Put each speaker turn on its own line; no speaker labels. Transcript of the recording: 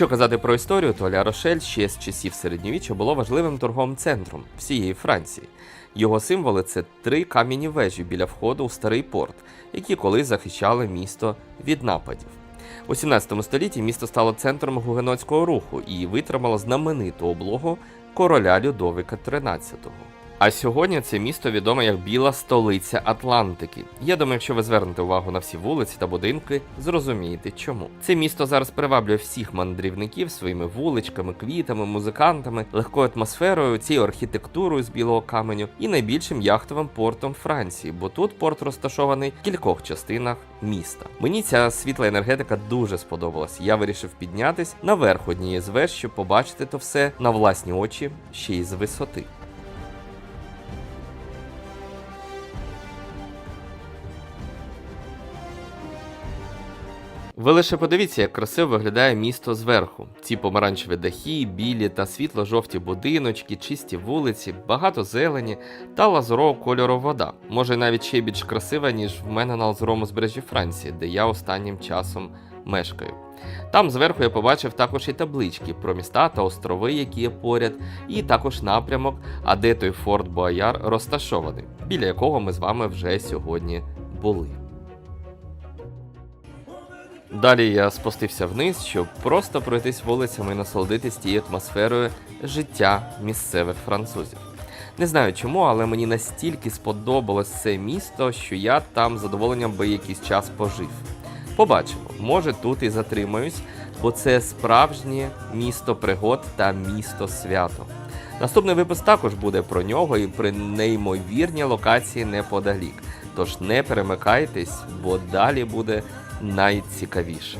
Якщо казати про історію, то Ля Рошель ще з часів середньовіччя було важливим торговим центром всієї Франції. Його символи це три кам'яні вежі біля входу у старий порт, які колись захищали місто від нападів. У 17 столітті місто стало центром гугенотського руху і витримало знамениту облогу короля Людовика XIII. А сьогодні це місто відоме як Біла столиця Атлантики. Я думаю, якщо ви звернете увагу на всі вулиці та будинки, зрозумієте чому. Це місто зараз приваблює всіх мандрівників своїми вуличками, квітами, музикантами, легкою атмосферою, цією архітектурою з білого каменю і найбільшим яхтовим портом Франції, бо тут порт розташований в кількох частинах міста. Мені ця світла енергетика дуже сподобалась. Я вирішив піднятись наверх однієї з веж, щоб побачити то все на власні очі ще й з висоти. Ви лише подивіться, як красиво виглядає місто зверху. Ці помаранчеві дахи, білі та світло-жовті будиночки, чисті вулиці, багато зелені та лазурового кольору вода. Може навіть ще більш красива, ніж в мене на лазуровому збережжі Франції, де я останнім часом мешкаю. Там зверху я побачив також і таблички про міста та острови, які є поряд, і також напрямок, а де той Форт Бояр розташований, біля якого ми з вами вже сьогодні були. Далі я спустився вниз, щоб просто пройтись вулицями і насолодитись тією атмосферою життя місцевих французів. Не знаю чому, але мені настільки сподобалось це місто, що я там з задоволенням би якийсь час пожив. Побачимо, може тут і затримаюсь, бо це справжнє місто пригод та місто свято. Наступний випуск також буде про нього і про неймовірні локації неподалік. Тож не перемикайтесь, бо далі буде найцікавіше.